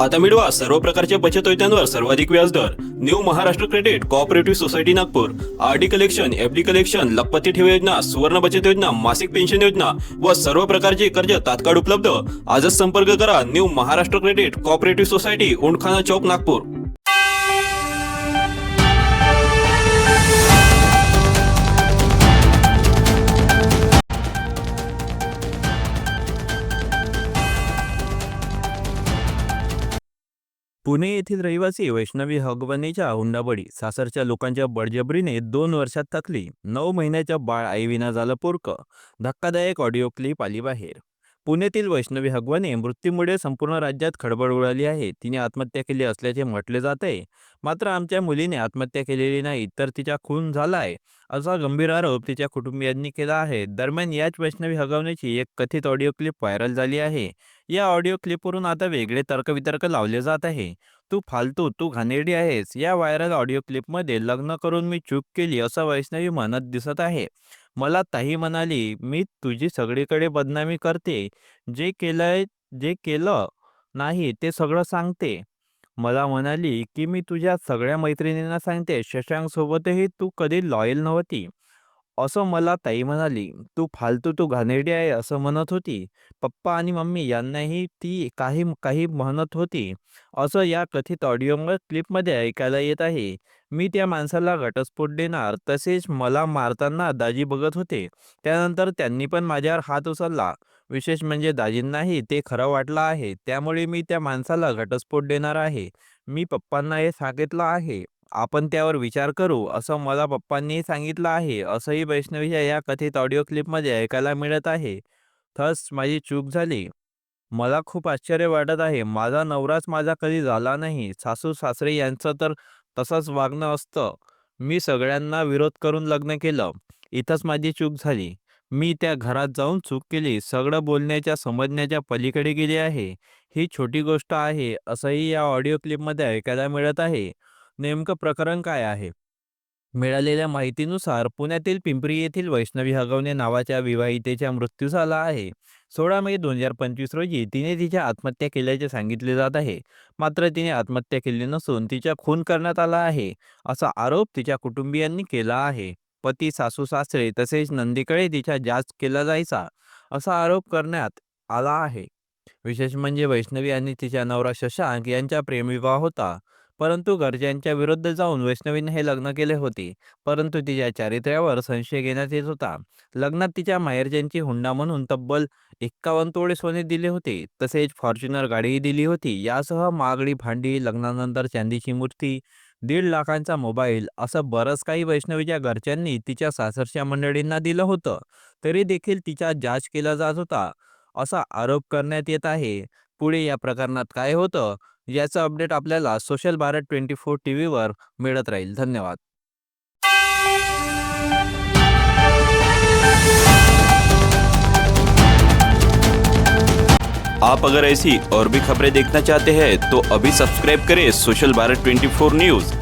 आता मिळवा सर्व प्रकारच्या बचत योजनांवर सर्वाधिक व्याजदर new Maharashtra credit cooperative society Nagpur. RD collection FD collection लखपती ठेव योजना सुवर्ण बचत योजना मासिक पेन्शन योजना व सर्व प्रकारचे कर्ज तात्काळ उपलब्ध. आजच संपर्क करा new Maharashtra credit cooperative society Undkhana Chowk Nagpur. Pune येथील रहिवासी वैष्णवी हगवणीच्या हुंडाबळी सासरच्या लोकांच्या बळजबरीने दोन वर्षात थकली. नऊ महिन्याच्या बाळ आईविना झालं पोरकं. धक्कादायक ऑडिओ क्लिप आली बाहेर. पुण्यातील वैष्णवी हगवाने मृत्यूमुळे संपूर्ण राज्यात खळबळ उडाली आहे. तिने आत्महत्या केली असल्याचे म्हटले जात. आहे मात्र आमच्या मुलीने आत्महत्या केलेली नाही तर तिचा खून झाला आहे असा गंभीर आरोप तिच्या कुटुंबियांनी केला आहे. दरम्यान याच वैष्णवी हगवण्याची एक कथित ऑडिओ क्लिप व्हायरल झाली आहे. या ऑडिओ क्लिपवरून आता वेगळे तर्कवितर्क लावले जात आहे. तू फालतू तू घाणेरडी आहेस. या व्हायरल ऑडिओ क्लिपमध्ये लग्न करून मी चूक केली असं वैष्णवी म्हणत दिसत आहे. मला ताई म्हणाली मी तुझी सगळीकडे बदनामी करते. जे केलंय जे केलं नाही ते सगळं सांगते. मला म्हणाली की मी तुझ्या सगळ्या मैत्रिणींना सांगते. शशांक सोबतही तू कधी लॉयल नव्हती. असं मला ताई म्हणाली तू फालतू तू घाणेरडी आहे असं म्हणत होती. पप्पा आणि मम्मी यांनाही ती काही काही म्हणत होती. असं या कथित ऑडिओ क्लिपमध्ये ऐकायला येत आहे. मी त्या माणसाला घटस्फोट देणार तसेच मला मारताना दाजी बघत होते. त्यानंतर त्यांनी पण माझ्यावर हात उचलला. विशेष म्हणजे दाजींनाही ते खरं वाटलं आहे. त्यामुळे मी त्या माणसाला घटस्फोट देणार आहे. मी पप्पांना हे सांगितलं आहे. आपण त्यावर विचार करू असं मला पप्पांनी सांगितलं आहे. असंही वैष्णवीच्या या कथित ऑडिओ क्लिपमध्ये ऐकायला मिळत आहे. थस माझी चूक झाली. मला खूप आश्चर्य वाटत आहे. माझा नवराच माझा कधी झाला नाही. सासू सासरे यांचं तर तसंच वागणं असतं. मी सगळ्यांना विरोध करून लग्न केलं. इथंच माझी चूक झाली. मी त्या घरात जाऊन चूक केली. सगळं बोलण्याच्या समजण्याच्या पलीकडे गेली आहे. ही छोटी गोष्ट आहे असंही या ऑडिओ क्लिपमध्ये ऐकायला मिळत आहे. नेमकं प्रकरण काय आहे? मिळालेल्या माहितीनुसार पुण्यातील पिंपरी येथील वैष्णवी हगवणे नावाच्या विवाहितेच्या मृत्यू झाला आहे. सोळा मे दोन हजार पंचवीस रोजी तिने तिच्या आत्महत्या केल्याचे सांगितले जात आहे. मात्र तिने आत्महत्या केली नसून तिचा खून करण्यात आला आहे असा आरोप तिच्या कुटुंबियांनी केला आहे. पती सासू सासरे तसेच नंदीकडे तिचा जाच केला जायचा असा आरोप करण्यात आला आहे. विशेष म्हणजे वैष्णवी आणि तिचा नवरा शशांक यांचा प्रेमविवाह होता. परंतु घरच्यांच्या विरुद्ध जाऊन वैष्णवीने हे लग्न केले होते. परंतु तिच्या चारित्र्यावर संशय घेण्यात येत होता. लग्नात तिच्या माहेरच्यांची हुंडा म्हणून तब्बल एक्कावन्न तोळे सोने दिले होते. तसेच फॉर्च्युनर गाडीही दिली होती. यासह महागडी भांडी लग्नानंतर चांदीची मूर्ती दीड लाखांचा मोबाईल असं बरंच काही वैष्णवीच्या घरच्यांनी तिच्या सासरच्या मंडळींना दिलं होतं. तरी देखील तिचा जाच केला जात होता. असा आरोप करण्यात येत आहे. पुढे या प्रकरणात काय होतं? याचं अपडेट आपल्याला social Bharat twenty four T व्हीवर मिळत राहील. धन्यवाद. आप अगर ऐसी और भी खबरें देखना चाहते हैं तो अभी सब्सक्राइब करें सोशल भारत 24 न्यूज़।